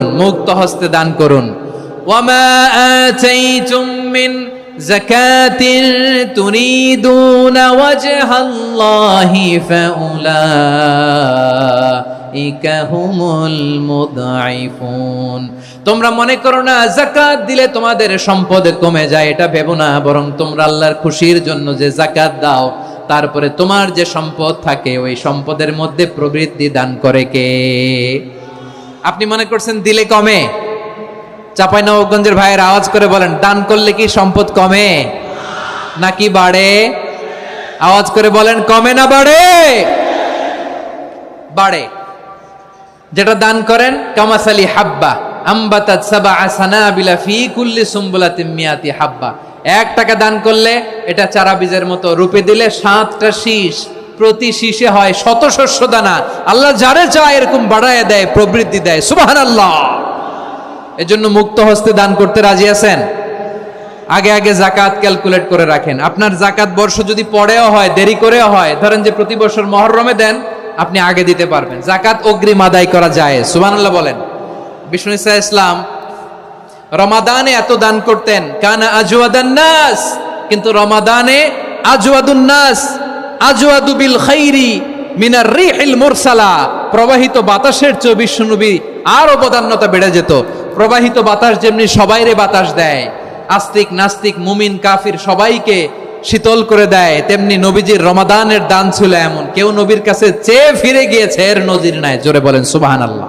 মুক্ত হস্তে দান করুন। তোমরা মনে করো না যাকাত দিলে তোমাদের সম্পদ কমে যায়, এটা ভেবো না, বরং তোমরা আল্লাহর খুশির জন্য যে যাকাত দাও, তারপরে তোমার যে সম্পদ থাকে, ওই সম্পদের মধ্যে প্রবৃদ্ধি দান করে কে? আপনি মনে করছেন দিলে কমে? চাপাই নবগঞ্জের ভাইয়ের আওয়াজ করে বলেন, দান করলে কি সম্পদ কমে? নাকি বাড়ে? আওয়াজ করে বলেন, কমে না বাড়ে? বাড়ে। যেটা দান করেন, কামাসালি হাব্বা আম্বাতাত সাবা সানাবিলা ফি কুল্লি সুম্বুলাতিম মিয়াতি হাব্বা। এক টাকা দান করলে এটা চারা বীজের মতো রূপে দিলে সাতটা শীষ। প্রতি শীষে হয় শত শস্য দানা। আল্লাহ যারে চায় এরকম বাড়ায় দেয় প্রবৃদ্ধি দেয়। সুবাহান আল্লাহ এজন্য মুক্ত হস্তে দান করতে রাজি আছেন? আগে আগে জাকাত ক্যালকুলেট করে রাখেন। আপনার জাকাত বর্ষ যদি পরেও হয়, দেরি করেও হয়, ধরেন যে প্রতি বছর মহরমে দেন, আপনি আগে দিতে পারবেন। জাকাত অগ্রিম আদায় করা যায়। সুবহানাল্লাহ বলেন। বিষ্ণু ইসা ইসলাম, রমাদানে এত দান করতেন, কানা আজওয়াদান নাস, কিন্তু রমাদানে আজওয়াদুন নাস আজওয়াদু বিল খাইরি মিনার রিহিল মুরসালা। প্রবাহিত বাতাসের চেয়ে বিশ্বনবী আরও বদান্যতা বেড়ে যেত। প্রবাহিত বাতাস যেমনি সবাইরে বাতাস দেয়, আস্তিক, নাস্তিক, মুমিন, কাফির সবাইকে শীতল করে দেয়, তেমনি নবীজির রমাদানের দান ছিল এমন। কেউ নবীর কাছে চেয়ে ফিরে গিয়েছে, এর নজির নাই। জোরে বলেন সুবাহান আল্লাহ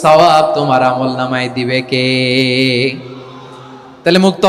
সওয়াব তোমার আমল নামায় দিবে কে? তাহলে মুক্ত